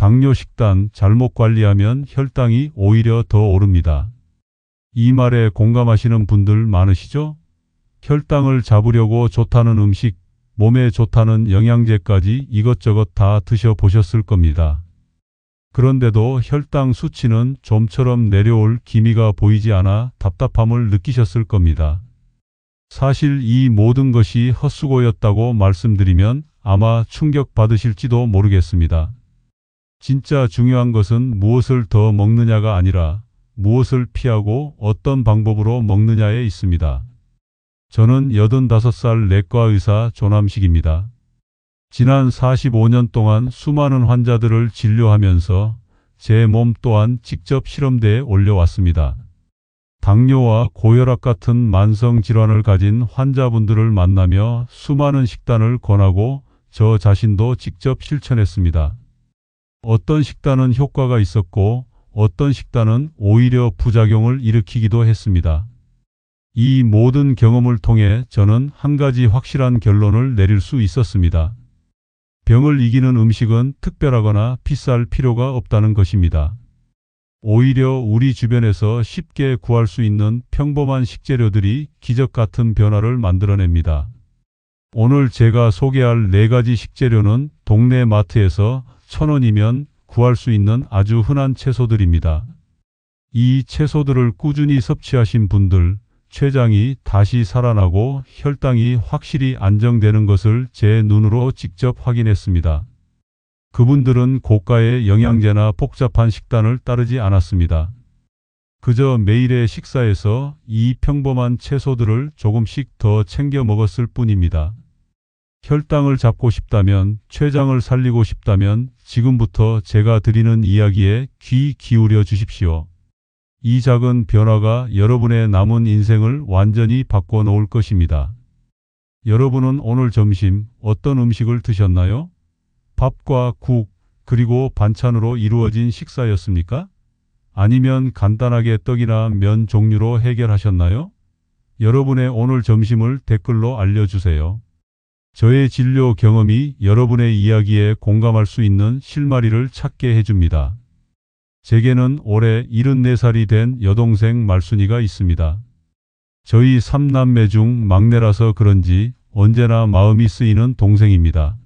당뇨 식단 잘못 관리하면 혈당이 오히려 더 오릅니다. 이 말에 공감하시는 분들 많으시죠? 혈당을 잡으려고 좋다는 음식, 몸에 좋다는 영양제까지 이것저것 다 드셔보셨을 겁니다. 그런데도 혈당 수치는 좀처럼 내려올 기미가 보이지 않아 답답함을 느끼셨을 겁니다. 사실 이 모든 것이 헛수고였다고 말씀드리면 아마 충격받으실지도 모르겠습니다. 진짜 중요한 것은 무엇을 더 먹느냐가 아니라 무엇을 피하고 어떤 방법으로 먹느냐에 있습니다. 저는 85살 내과 의사 조남식입니다. 지난 45년 동안 수많은 환자들을 진료하면서 제 몸 또한 직접 실험대에 올려왔습니다. 당뇨와 고혈압 같은 만성 질환을 가진 환자분들을 만나며 수많은 식단을 권하고 저 자신도 직접 실천했습니다. 어떤 식단은 효과가 있었고 어떤 식단은 오히려 부작용을 일으키기도 했습니다. 이 모든 경험을 통해 저는 한 가지 확실한 결론을 내릴 수 있었습니다. 병을 이기는 음식은 특별하거나 비쌀 필요가 없다는 것입니다. 오히려 우리 주변에서 쉽게 구할 수 있는 평범한 식재료들이 기적 같은 변화를 만들어냅니다. 오늘 제가 소개할 네 가지 식재료는 동네 마트에서 천 원이면 구할 수 있는 아주 흔한 채소들입니다. 이 채소들을 꾸준히 섭취하신 분들, 췌장이 다시 살아나고 혈당이 확실히 안정되는 것을 제 눈으로 직접 확인했습니다. 그분들은 고가의 영양제나 복잡한 식단을 따르지 않았습니다. 그저 매일의 식사에서 이 평범한 채소들을 조금씩 더 챙겨 먹었을 뿐입니다. 혈당을 잡고 싶다면, 췌장을 살리고 싶다면 지금부터 제가 드리는 이야기에 귀 기울여 주십시오. 이 작은 변화가 여러분의 남은 인생을 완전히 바꿔 놓을 것입니다. 여러분은 오늘 점심 어떤 음식을 드셨나요? 밥과 국, 그리고 반찬으로 이루어진 식사였습니까? 아니면 간단하게 떡이나 면 종류로 해결하셨나요? 여러분의 오늘 점심을 댓글로 알려주세요. 저의 진료 경험이 여러분의 이야기에 공감할 수 있는 실마리를 찾게 해줍니다. 제게는 올해 74살이 된 여동생 말순이가 있습니다. 저희 삼남매 중 막내라서 그런지 언제나 마음이 쓰이는 동생입니다.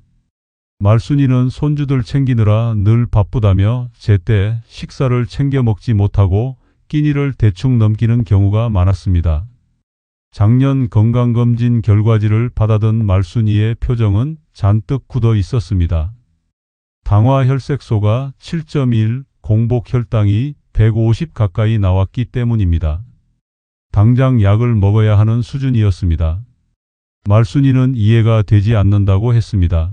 말순이는 손주들 챙기느라 늘 바쁘다며 제때 식사를 챙겨 먹지 못하고 끼니를 대충 넘기는 경우가 많았습니다. 작년 건강검진 결과지를 받아든 말순이의 표정은 잔뜩 굳어 있었습니다. 당화 혈색소가 7.1, 공복 혈당이 150 가까이 나왔기 때문입니다. 당장 약을 먹어야 하는 수준이었습니다. 말순이는 이해가 되지 않는다고 했습니다.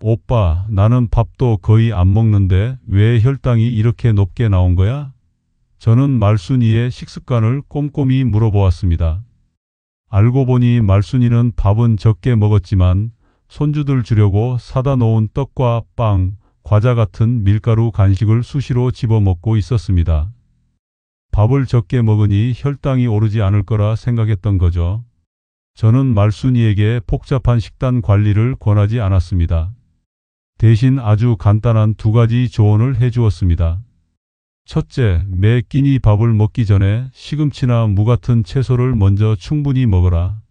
오빠, 나는 밥도 거의 안 먹는데 왜 혈당이 이렇게 높게 나온 거야? 저는 말순이의 식습관을 꼼꼼히 물어보았습니다. 알고 보니 말순이는 밥은 적게 먹었지만 손주들 주려고 사다 놓은 떡과 빵, 과자 같은 밀가루 간식을 수시로 집어먹고 있었습니다. 밥을 적게 먹으니 혈당이 오르지 않을 거라 생각했던 거죠. 저는 말순이에게 복잡한 식단 관리를 권하지 않았습니다. 대신 아주 간단한 두 가지 조언을 해 주었습니다. 첫째, 매 끼니 밥을 먹기 전에 시금치나 무 같은 채소를 먼저 충분히 먹어라.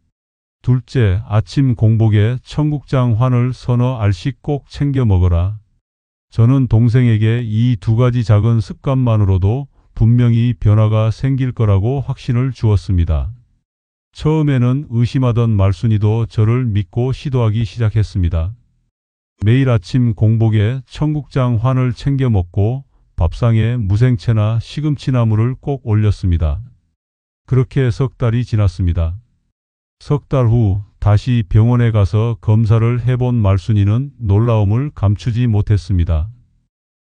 둘째, 아침 공복에 청국장 환을 서너 알씩 꼭 챙겨 먹어라. 저는 동생에게 이 두 가지 작은 습관만으로도 분명히 변화가 생길 거라고 확신을 주었습니다. 처음에는 의심하던 말순이도 저를 믿고 시도하기 시작했습니다. 매일 아침 공복에 청국장 환을 챙겨 먹고 밥상에 무생채나 시금치나물을 꼭 올렸습니다. 그렇게 석 달이 지났습니다. 석 달 후 다시 병원에 가서 검사를 해본 말순이는 놀라움을 감추지 못했습니다.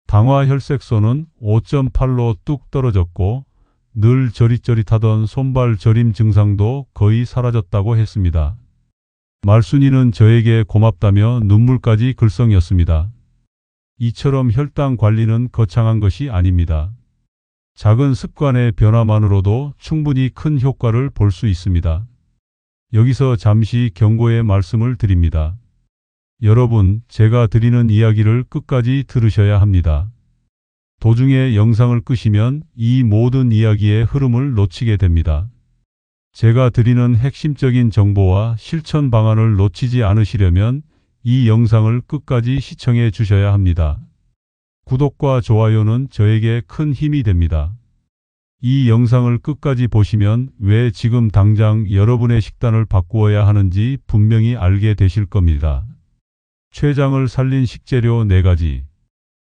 당화 혈색소는 5.8로 뚝 떨어졌고 늘 저릿저릿하던 손발 저림 증상도 거의 사라졌다고 했습니다. 말순이는 저에게 고맙다며 눈물까지 글썽였습니다. 이처럼 혈당 관리는 거창한 것이 아닙니다. 작은 습관의 변화만으로도 충분히 큰 효과를 볼 수 있습니다. 여기서 잠시 경고의 말씀을 드립니다. 여러분, 제가 드리는 이야기를 끝까지 들으셔야 합니다. 도중에 영상을 끄시면 이 모든 이야기의 흐름을 놓치게 됩니다. 제가 드리는 핵심적인 정보와 실천 방안을 놓치지 않으시려면 이 영상을 끝까지 시청해 주셔야 합니다. 구독과 좋아요는 저에게 큰 힘이 됩니다. 이 영상을 끝까지 보시면 왜 지금 당장 여러분의 식단을 바꾸어야 하는지 분명히 알게 되실 겁니다. 췌장을 살린 식재료 4가지.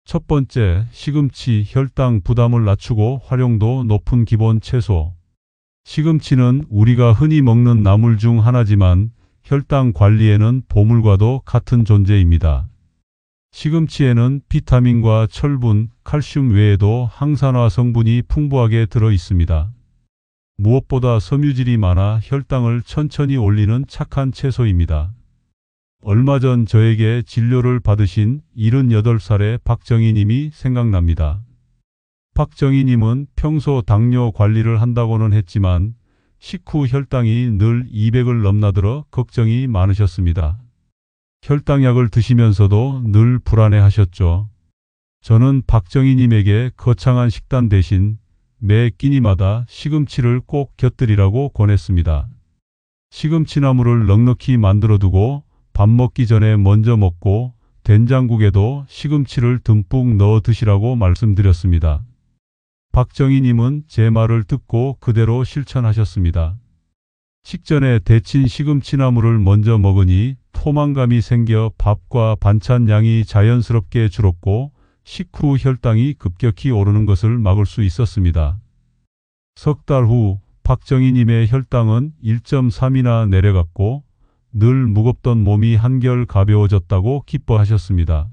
첫 번째, 시금치 혈당 부담을 낮추고 활용도 높은 기본 채소. 시금치는 우리가 흔히 먹는 나물 중 하나지만 혈당 관리에는 보물과도 같은 존재입니다. 시금치에는 비타민과 철분, 칼슘 외에도 항산화 성분이 풍부하게 들어 있습니다. 무엇보다 섬유질이 많아 혈당을 천천히 올리는 착한 채소입니다. 얼마 전 저에게 진료를 받으신 78살의 박정희 님이 생각납니다. 박정희 님은 평소 당뇨 관리를 한다고는 했지만 식후 혈당이 늘 200을 넘나들어 걱정이 많으셨습니다. 혈당약을 드시면서도 늘 불안해 하셨죠. 저는 박정희 님에게 거창한 식단 대신 매 끼니마다 시금치를 꼭 곁들이라고 권했습니다. 시금치나물을 넉넉히 만들어 두고 밥 먹기 전에 먼저 먹고 된장국에도 시금치를 듬뿍 넣어 드시라고 말씀드렸습니다. 박정희 님은 제 말을 듣고 그대로 실천하셨습니다. 식전에 데친 시금치나물을 먼저 먹으니 포만감이 생겨 밥과 반찬 양이 자연스럽게 줄었고 식후 혈당이 급격히 오르는 것을 막을 수 있었습니다. 석 달 후 박정희 님의 혈당은 1.3이나 내려갔고 늘 무겁던 몸이 한결 가벼워졌다고 기뻐하셨습니다.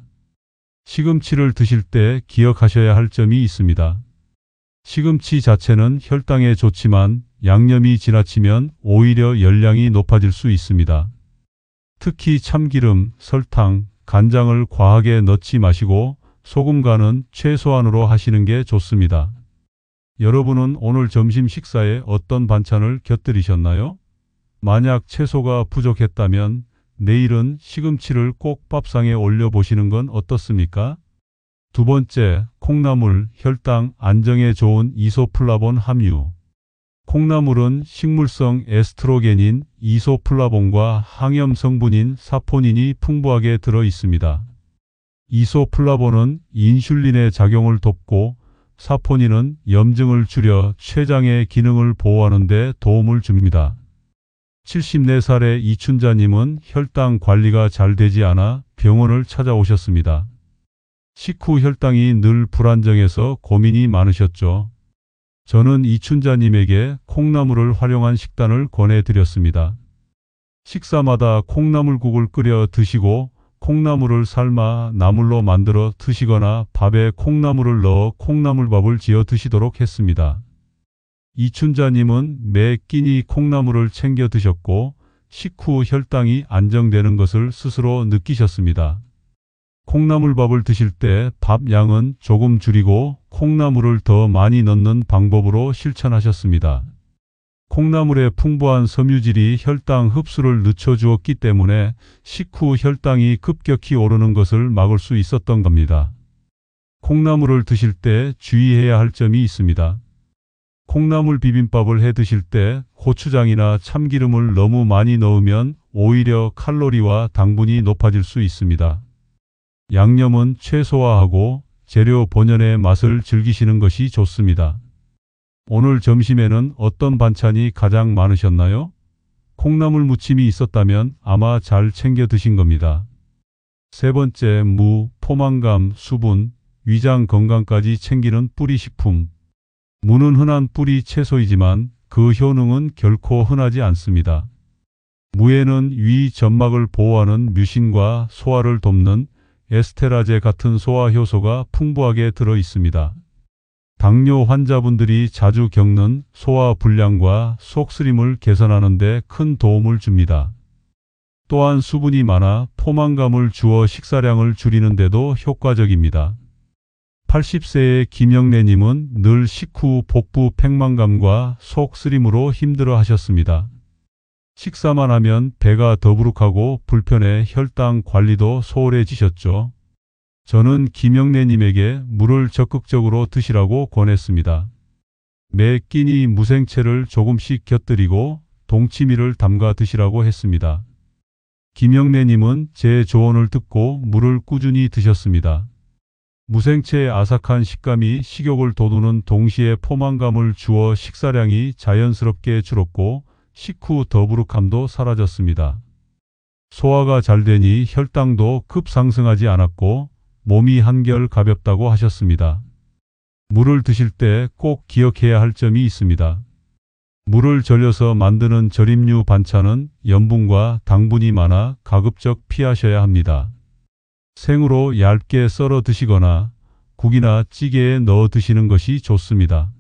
시금치를 드실 때 기억하셔야 할 점이 있습니다. 시금치 자체는 혈당에 좋지만 양념이 지나치면 오히려 열량이 높아질 수 있습니다. 특히 참기름, 설탕, 간장을 과하게 넣지 마시고 소금 간은 최소한으로 하시는 게 좋습니다. 여러분은 오늘 점심 식사에 어떤 반찬을 곁들이셨나요? 만약 채소가 부족했다면 내일은 시금치를 꼭 밥상에 올려보시는 건 어떻습니까? 두 번째, 콩나물, 혈당 안정에 좋은 이소플라본 함유. 콩나물은 식물성 에스트로겐인 이소플라본과 항염 성분인 사포닌이 풍부하게 들어 있습니다. 이소플라본은 인슐린의 작용을 돕고 사포닌은 염증을 줄여 췌장의 기능을 보호하는 데 도움을 줍니다. 74살의 이춘자님은 혈당 관리가 잘 되지 않아 병원을 찾아오셨습니다. 식후 혈당이 늘 불안정해서 고민이 많으셨죠. 저는 이춘자님에게 콩나물을 활용한 식단을 권해드렸습니다. 식사마다 콩나물국을 끓여 드시고 콩나물을 삶아 나물로 만들어 드시거나 밥에 콩나물을 넣어 콩나물밥을 지어 드시도록 했습니다. 이춘자님은 매 끼니 콩나물을 챙겨 드셨고 식후 혈당이 안정되는 것을 스스로 느끼셨습니다. 콩나물밥을 드실 때 밥 양은 조금 줄이고 콩나물을 더 많이 넣는 방법으로 실천하셨습니다. 콩나물의 풍부한 섬유질이 혈당 흡수를 늦춰주었기 때문에 식후 혈당이 급격히 오르는 것을 막을 수 있었던 겁니다. 콩나물을 드실 때 주의해야 할 점이 있습니다. 콩나물 비빔밥을 해 드실 때 고추장이나 참기름을 너무 많이 넣으면 오히려 칼로리와 당분이 높아질 수 있습니다. 양념은 최소화하고 재료 본연의 맛을 즐기시는 것이 좋습니다. 오늘 점심에는 어떤 반찬이 가장 많으셨나요? 콩나물 무침이 있었다면 아마 잘 챙겨 드신 겁니다. 세 번째, 무, 포만감, 수분, 위장 건강까지 챙기는 뿌리 식품. 무는 흔한 뿌리 채소이지만 그 효능은 결코 흔하지 않습니다. 무에는 위 점막을 보호하는 뮤신과 소화를 돕는 에스테라제 같은 소화 효소가 풍부하게 들어 있습니다. 당뇨 환자분들이 자주 겪는 소화 불량과 속쓰림을 개선하는 데 큰 도움을 줍니다. 또한 수분이 많아 포만감을 주어 식사량을 줄이는 데도 효과적입니다. 80세의 김영래님은 늘 식후 복부 팽만감과 속 쓰림으로 힘들어 하셨습니다. 식사만 하면 배가 더부룩하고 불편해 혈당 관리도 소홀해지셨죠. 저는 김영래님에게 물을 적극적으로 드시라고 권했습니다. 매 끼니 무생채를 조금씩 곁들이고 동치미를 담가 드시라고 했습니다. 김영래님은 제 조언을 듣고 물을 꾸준히 드셨습니다. 무생채의 아삭한 식감이 식욕을 돋우는 동시에 포만감을 주어 식사량이 자연스럽게 줄었고 식후 더부룩함도 사라졌습니다. 소화가 잘 되니 혈당도 급상승하지 않았고 몸이 한결 가볍다고 하셨습니다. 물을 드실 때 꼭 기억해야 할 점이 있습니다. 물을 절여서 만드는 절임류 반찬은 염분과 당분이 많아 가급적 피하셔야 합니다. 생으로 얇게 썰어 드시거나 국이나 찌개에 넣어 드시는 것이 좋습니다.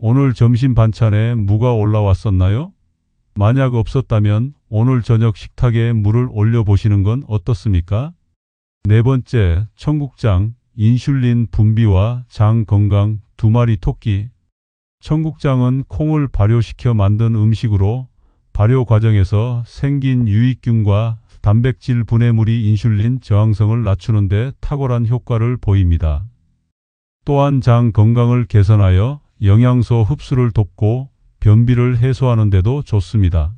오늘 점심 반찬에 무가 올라왔었나요? 만약 없었다면 오늘 저녁 식탁에 물을 올려 보시는 건 어떻습니까? 네 번째, 청국장, 인슐린 분비와 장 건강, 두 마리 토끼. 청국장은 콩을 발효시켜 만든 음식으로 발효 과정에서 생긴 유익균과 단백질 분해물이 인슐린 저항성을 낮추는 데 탁월한 효과를 보입니다. 또한 장 건강을 개선하여 영양소 흡수를 돕고 변비를 해소하는 데도 좋습니다.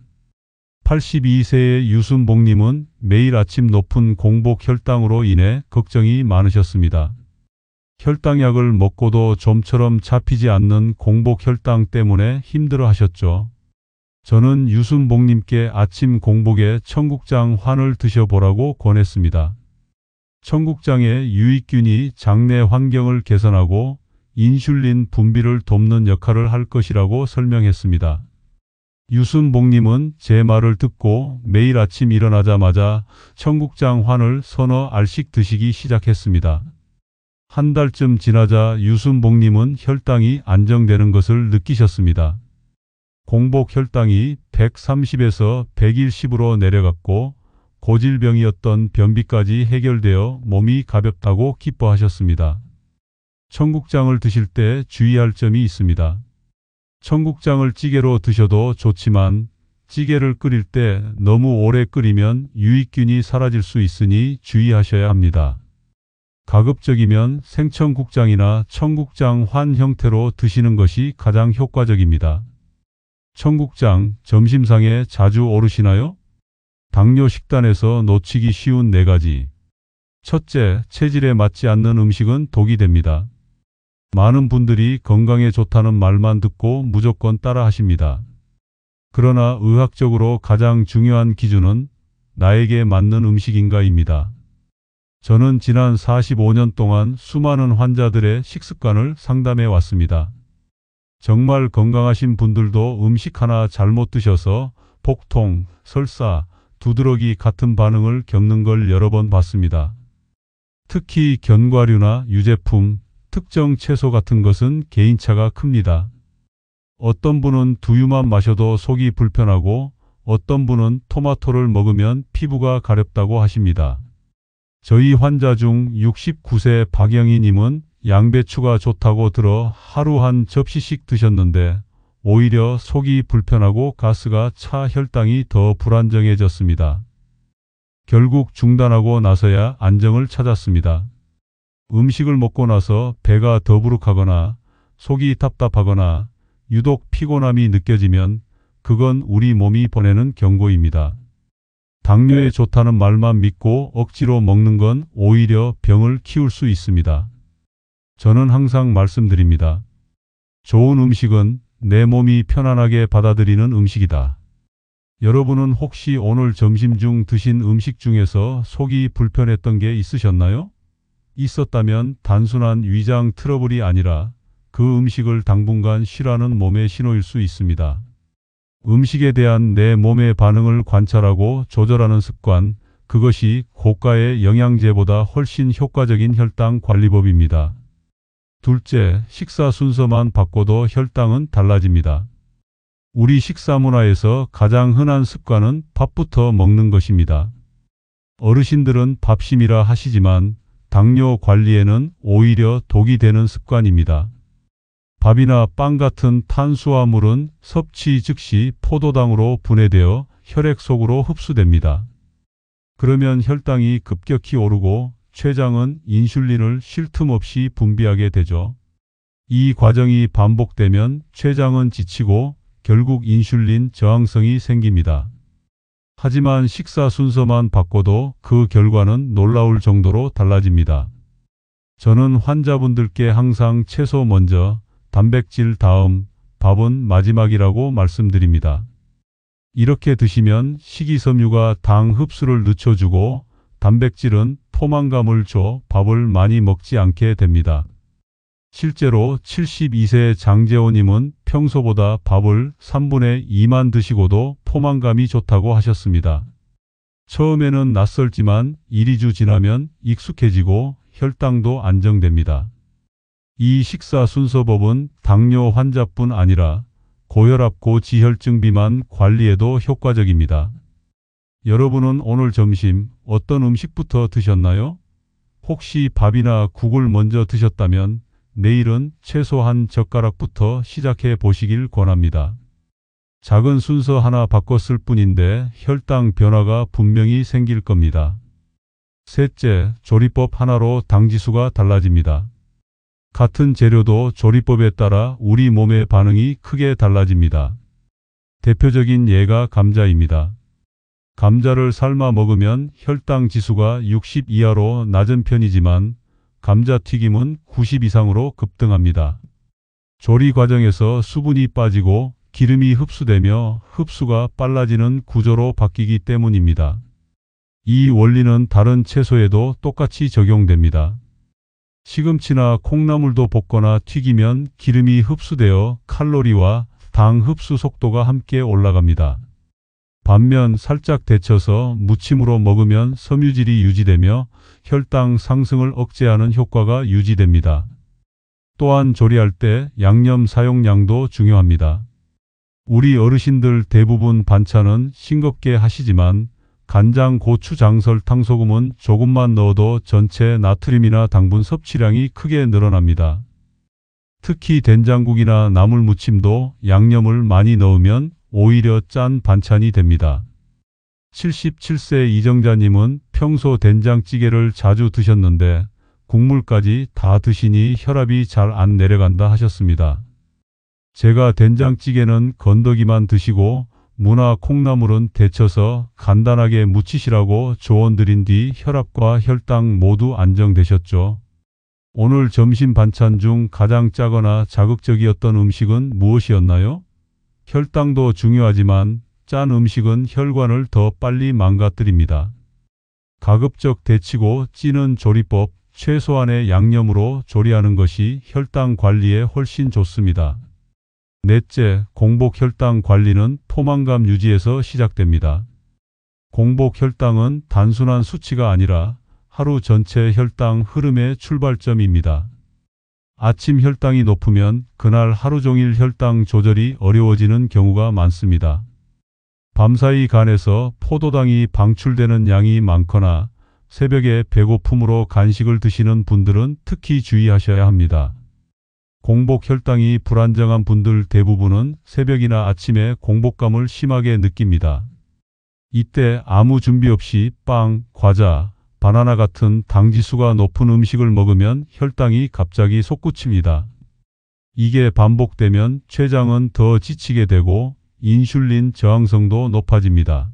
82세의 유순복님은 매일 아침 높은 공복 혈당으로 인해 걱정이 많으셨습니다. 혈당약을 먹고도 좀처럼 잡히지 않는 공복 혈당 때문에 힘들어 하셨죠. 저는 유순복님께 아침 공복에 청국장 환을 드셔보라고 권했습니다. 청국장의 유익균이 장내 환경을 개선하고 인슐린 분비를 돕는 역할을 할 것이라고 설명했습니다. 유순복님은 제 말을 듣고 매일 아침 일어나자마자 청국장 환을 서너 알씩 드시기 시작했습니다. 한 달쯤 지나자 유순복님은 혈당이 안정되는 것을 느끼셨습니다. 공복 혈당이 130에서 110으로 내려갔고 고질병이었던 변비까지 해결되어 몸이 가볍다고 기뻐하셨습니다. 청국장을 드실 때 주의할 점이 있습니다. 청국장을 찌개로 드셔도 좋지만 찌개를 끓일 때 너무 오래 끓이면 유익균이 사라질 수 있으니 주의하셔야 합니다. 가급적이면 생청국장이나 청국장 환 형태로 드시는 것이 가장 효과적입니다. 청국장 점심상에 자주 오르시나요? 당뇨 식단에서 놓치기 쉬운 네 가지. 첫째, 체질에 맞지 않는 음식은 독이 됩니다. 많은 분들이 건강에 좋다는 말만 듣고 무조건 따라 하십니다. 그러나 의학적으로 가장 중요한 기준은 나에게 맞는 음식인가입니다. 저는 지난 45년 동안 수많은 환자들의 식습관을 상담해 왔습니다. 정말 건강하신 분들도 음식 하나 잘못 드셔서 복통, 설사, 두드러기 같은 반응을 겪는 걸 여러 번 봤습니다. 특히 견과류나 유제품, 특정 채소 같은 것은 개인차가 큽니다. 어떤 분은 두유만 마셔도 속이 불편하고 어떤 분은 토마토를 먹으면 피부가 가렵다고 하십니다. 저희 환자 중 69세 박영희님은 양배추가 좋다고 들어 하루 한 접시씩 드셨는데 오히려 속이 불편하고 가스가 차 혈당이 더 불안정해졌습니다. 결국 중단하고 나서야 안정을 찾았습니다. 음식을 먹고 나서 배가 더부룩하거나 속이 답답하거나 유독 피곤함이 느껴지면 그건 우리 몸이 보내는 경고입니다. 당뇨에 좋다는 말만 믿고 억지로 먹는 건 오히려 병을 키울 수 있습니다. 저는 항상 말씀드립니다. 좋은 음식은 내 몸이 편안하게 받아들이는 음식이다. 여러분은 혹시 오늘 점심 중 드신 음식 중에서 속이 불편했던 게 있으셨나요? 있었다면 단순한 위장 트러블이 아니라 그 음식을 당분간 싫어하는 몸의 신호일 수 있습니다. 음식에 대한 내 몸의 반응을 관찰하고 조절하는 습관, 그것이 고가의 영양제보다 훨씬 효과적인 혈당 관리법입니다. 둘째, 식사 순서만 바꿔도 혈당은 달라집니다. 우리 식사 문화에서 가장 흔한 습관은 밥부터 먹는 것입니다. 어르신들은 밥심이라 하시지만 당뇨 관리에는 오히려 독이 되는 습관입니다. 밥이나 빵 같은 탄수화물은 섭취 즉시 포도당으로 분해되어 혈액 속으로 흡수됩니다. 그러면 혈당이 급격히 오르고 췌장은 인슐린을 쉴 틈 없이 분비하게 되죠. 이 과정이 반복되면 췌장은 지치고 결국 인슐린 저항성이 생깁니다. 하지만 식사 순서만 바꿔도 그 결과는 놀라울 정도로 달라집니다. 저는 환자분들께 항상 채소 먼저, 단백질 다음, 밥은 마지막이라고 말씀드립니다. 이렇게 드시면 식이섬유가 당 흡수를 늦춰주고 단백질은 포만감을 줘 밥을 많이 먹지 않게 됩니다. 실제로 72세 장재호님은 평소보다 밥을 3분의 2만 드시고도 포만감이 좋다고 하셨습니다. 처음에는 낯설지만 1~2주 지나면 익숙해지고 혈당도 안정됩니다. 이 식사 순서법은 당뇨 환자뿐 아니라 고혈압 고지혈증 비만 관리에도 효과적입니다. 여러분은 오늘 점심 어떤 음식부터 드셨나요? 혹시 밥이나 국을 먼저 드셨다면 내일은 채소 한 젓가락부터 시작해 보시길 권합니다. 작은 순서 하나 바꿨을 뿐인데 혈당 변화가 분명히 생길 겁니다. 셋째, 조리법 하나로 당지수가 달라집니다. 같은 재료도 조리법에 따라 우리 몸의 반응이 크게 달라집니다. 대표적인 예가 감자입니다. 감자를 삶아 먹으면 혈당 지수가 60 이하로 낮은 편이지만 감자튀김은 90 이상으로 급등합니다. 조리 과정에서 수분이 빠지고 기름이 흡수되며 흡수가 빨라지는 구조로 바뀌기 때문입니다. 이 원리는 다른 채소에도 똑같이 적용됩니다. 시금치나 콩나물도 볶거나 튀기면 기름이 흡수되어 칼로리와 당 흡수 속도가 함께 올라갑니다. 반면 살짝 데쳐서 무침으로 먹으면 섬유질이 유지되며 혈당 상승을 억제하는 효과가 유지됩니다. 또한 조리할 때 양념 사용량도 중요합니다. 우리 어르신들 대부분 반찬은 싱겁게 하시지만 간장, 고추, 장설 탕, 소금은 조금만 넣어도 전체 나트륨이나 당분 섭취량이 크게 늘어납니다. 특히 된장국이나 나물 무침도 양념을 많이 넣으면 오히려 짠 반찬이 됩니다. 77세 이정자님은 평소 된장찌개를 자주 드셨는데 국물까지 다 드시니 혈압이 잘 안 내려간다 하셨습니다. 제가 된장찌개는 건더기만 드시고 무나 콩나물은 데쳐서 간단하게 무치시라고 조언 드린 뒤 혈압과 혈당 모두 안정되셨죠. 오늘 점심 반찬 중 가장 짜거나 자극적이었던 음식은 무엇이었나요? 혈당도 중요하지만 짠 음식은 혈관을 더 빨리 망가뜨립니다. 가급적 데치고 찌는 조리법, 최소한의 양념으로 조리하는 것이 혈당 관리에 훨씬 좋습니다. 넷째, 공복 혈당 관리는 포만감 유지에서 시작됩니다. 공복 혈당은 단순한 수치가 아니라 하루 전체 혈당 흐름의 출발점입니다. 아침 혈당이 높으면 그날 하루 종일 혈당 조절이 어려워지는 경우가 많습니다. 밤사이 간에서 포도당이 방출되는 양이 많거나 새벽에 배고픔으로 간식을 드시는 분들은 특히 주의하셔야 합니다. 공복 혈당이 불안정한 분들 대부분은 새벽이나 아침에 공복감을 심하게 느낍니다. 이때 아무 준비 없이 빵, 과자, 바나나 같은 당지수가 높은 음식을 먹으면 혈당이 갑자기 솟구칩니다. 이게 반복되면 췌장은 더 지치게 되고 인슐린 저항성도 높아집니다.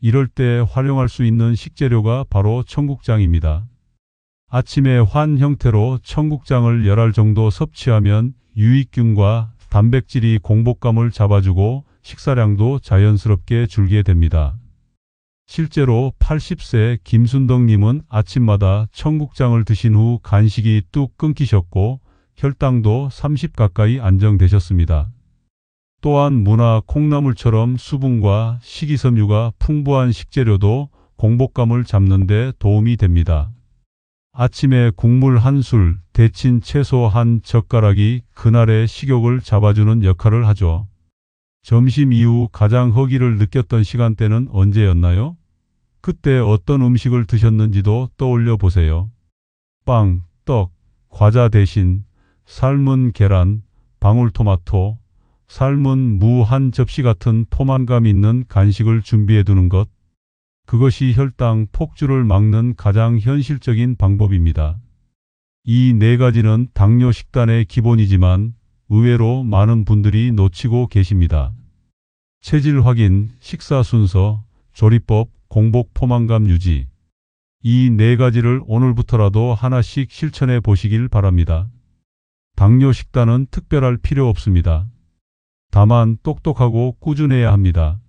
이럴 때 활용할 수 있는 식재료가 바로 청국장입니다. 아침에 환 형태로 청국장을 열알 정도 섭취하면 유익균과 단백질이 공복감을 잡아주고 식사량도 자연스럽게 줄게 됩니다. 실제로 80세 김순덕님은 아침마다 청국장을 드신 후 간식이 뚝 끊기셨고 혈당도 30 가까이 안정되셨습니다. 또한 무나 콩나물처럼 수분과 식이섬유가 풍부한 식재료도 공복감을 잡는 데 도움이 됩니다. 아침에 국물 한 술, 데친 채소 한 젓가락이 그날의 식욕을 잡아주는 역할을 하죠. 점심 이후 가장 허기를 느꼈던 시간대는 언제였나요? 그때 어떤 음식을 드셨는지도 떠올려 보세요. 빵, 떡, 과자 대신 삶은 계란, 방울토마토, 삶은 무 한 접시 같은 포만감 있는 간식을 준비해 두는 것. 그것이 혈당 폭주를 막는 가장 현실적인 방법입니다. 이 네 가지는 당뇨 식단의 기본이지만 의외로 많은 분들이 놓치고 계십니다. 체질 확인, 식사 순서, 조리법, 공복 포만감 유지. 이 네 가지를 오늘부터라도 하나씩 실천해 보시길 바랍니다. 당뇨 식단은 특별할 필요 없습니다. 다만 똑똑하고 꾸준해야 합니다.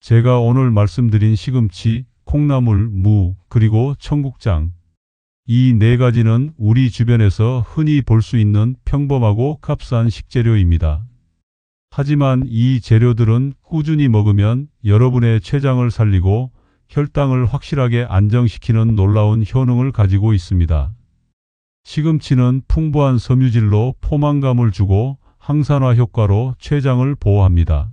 제가 오늘 말씀드린 시금치, 콩나물, 무, 그리고 청국장. 이 네 가지는 우리 주변에서 흔히 볼 수 있는 평범하고 값싼 식재료입니다. 하지만 이 재료들은 꾸준히 먹으면 여러분의 췌장을 살리고 혈당을 확실하게 안정시키는 놀라운 효능을 가지고 있습니다. 시금치는 풍부한 섬유질로 포만감을 주고 항산화 효과로 췌장을 보호합니다.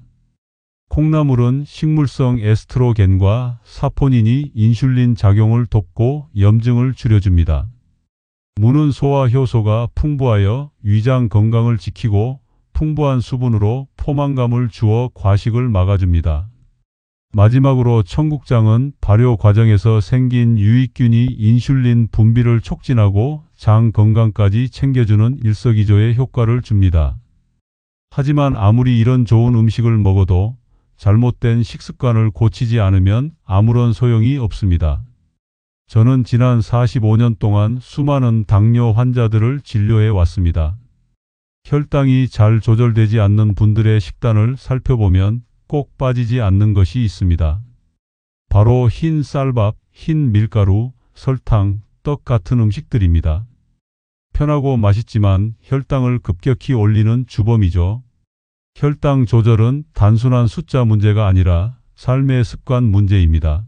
콩나물은 식물성 에스트로겐과 사포닌이 인슐린 작용을 돕고 염증을 줄여줍니다. 무는 소화 효소가 풍부하여 위장 건강을 지키고 풍부한 수분으로 포만감을 주어 과식을 막아줍니다. 마지막으로 청국장은 발효 과정에서 생긴 유익균이 인슐린 분비를 촉진하고 장 건강까지 챙겨주는 일석이조의 효과를 줍니다. 하지만 아무리 이런 좋은 음식을 먹어도 잘못된 식습관을 고치지 않으면 아무런 소용이 없습니다. 저는 지난 45년 동안 수많은 당뇨 환자들을 진료해 왔습니다. 혈당이 잘 조절되지 않는 분들의 식단을 살펴보면 꼭 빠지지 않는 것이 있습니다. 바로 흰 쌀밥, 흰 밀가루, 설탕, 떡 같은 음식들입니다. 편하고 맛있지만 혈당을 급격히 올리는 주범이죠. 혈당 조절은 단순한 숫자 문제가 아니라 삶의 습관 문제입니다.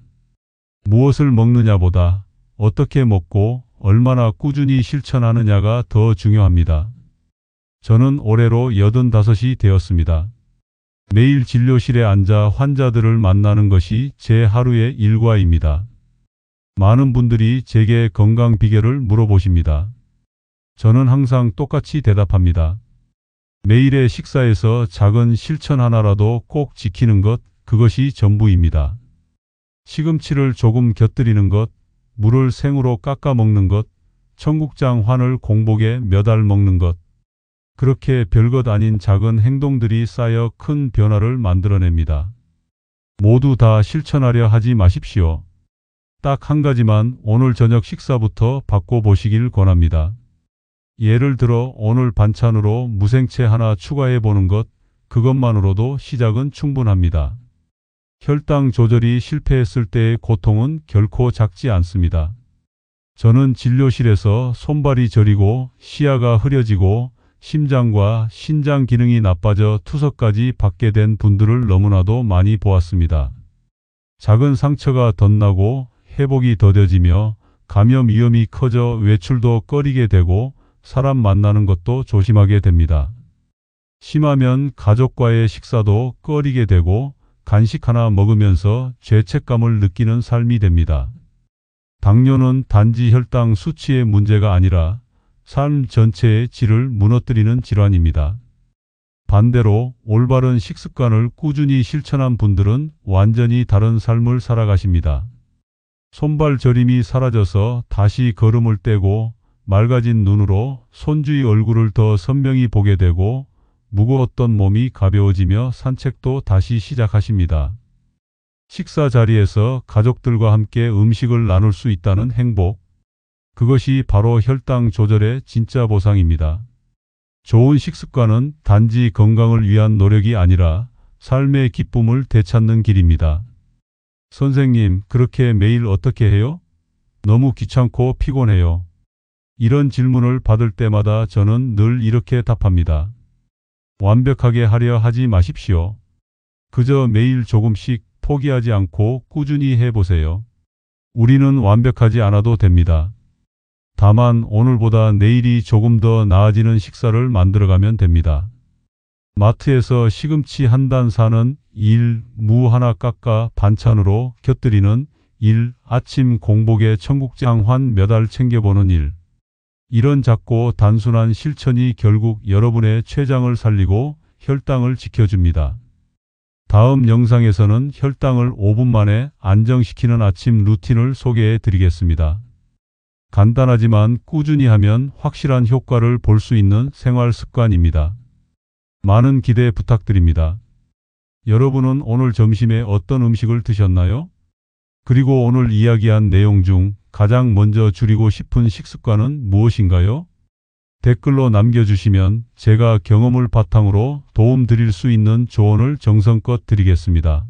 무엇을 먹느냐보다 어떻게 먹고 얼마나 꾸준히 실천하느냐가 더 중요합니다. 저는 올해로 85이 되었습니다. 매일 진료실에 앉아 환자들을 만나는 것이 제 하루의 일과입니다. 많은 분들이 제게 건강 비결을 물어보십니다. 저는 항상 똑같이 대답합니다. 매일의 식사에서 작은 실천 하나라도 꼭 지키는 것, 그것이 전부입니다. 시금치를 조금 곁들이는 것, 물을 생으로 깎아 먹는 것, 청국장 환을 공복에 몇 알 먹는 것. 그렇게 별것 아닌 작은 행동들이 쌓여 큰 변화를 만들어냅니다. 모두 다 실천하려 하지 마십시오. 딱 한 가지만 오늘 저녁 식사부터 바꿔보시길 권합니다. 예를 들어 오늘 반찬으로 무생채 하나 추가해 보는 것, 그것만으로도 시작은 충분합니다. 혈당 조절이 실패했을 때의 고통은 결코 작지 않습니다. 저는 진료실에서 손발이 저리고 시야가 흐려지고 심장과 신장 기능이 나빠져 투석까지 받게 된 분들을 너무나도 많이 보았습니다. 작은 상처가 덧나고 회복이 더뎌지며 감염 위험이 커져 외출도 꺼리게 되고 사람 만나는 것도 조심하게 됩니다. 심하면 가족과의 식사도 꺼리게 되고 간식 하나 먹으면서 죄책감을 느끼는 삶이 됩니다. 당뇨는 단지 혈당 수치의 문제가 아니라 삶 전체의 질을 무너뜨리는 질환입니다. 반대로 올바른 식습관을 꾸준히 실천한 분들은 완전히 다른 삶을 살아가십니다. 손발 저림이 사라져서 다시 걸음을 떼고 맑아진 눈으로 손주의 얼굴을 더 선명히 보게 되고 무거웠던 몸이 가벼워지며 산책도 다시 시작하십니다. 식사 자리에서 가족들과 함께 음식을 나눌 수 있다는 행복. 그것이 바로 혈당 조절의 진짜 보상입니다. 좋은 식습관은 단지 건강을 위한 노력이 아니라 삶의 기쁨을 되찾는 길입니다. 선생님, 그렇게 매일 어떻게 해요? 너무 귀찮고 피곤해요. 이런 질문을 받을 때마다 저는 늘 이렇게 답합니다. 완벽하게 하려 하지 마십시오. 그저 매일 조금씩 포기하지 않고 꾸준히 해보세요. 우리는 완벽하지 않아도 됩니다. 다만 오늘보다 내일이 조금 더 나아지는 식사를 만들어가면 됩니다. 마트에서 시금치 한 단 사는 1, 무 하나 깎아 반찬으로 곁들이는 1, 아침 공복에 청국장 환몇알 챙겨보는 1. 이런 작고 단순한 실천이 결국 여러분의 췌장을 살리고 혈당을 지켜줍니다. 다음 영상에서는 혈당을 5분 만에 안정시키는 아침 루틴을 소개해 드리겠습니다. 간단하지만 꾸준히 하면 확실한 효과를 볼 수 있는 생활 습관입니다. 많은 기대 부탁드립니다. 여러분은 오늘 점심에 어떤 음식을 드셨나요? 그리고 오늘 이야기한 내용 중 가장 먼저 줄이고 싶은 식습관은 무엇인가요? 댓글로 남겨주시면 제가 경험을 바탕으로 도움 드릴 수 있는 조언을 정성껏 드리겠습니다.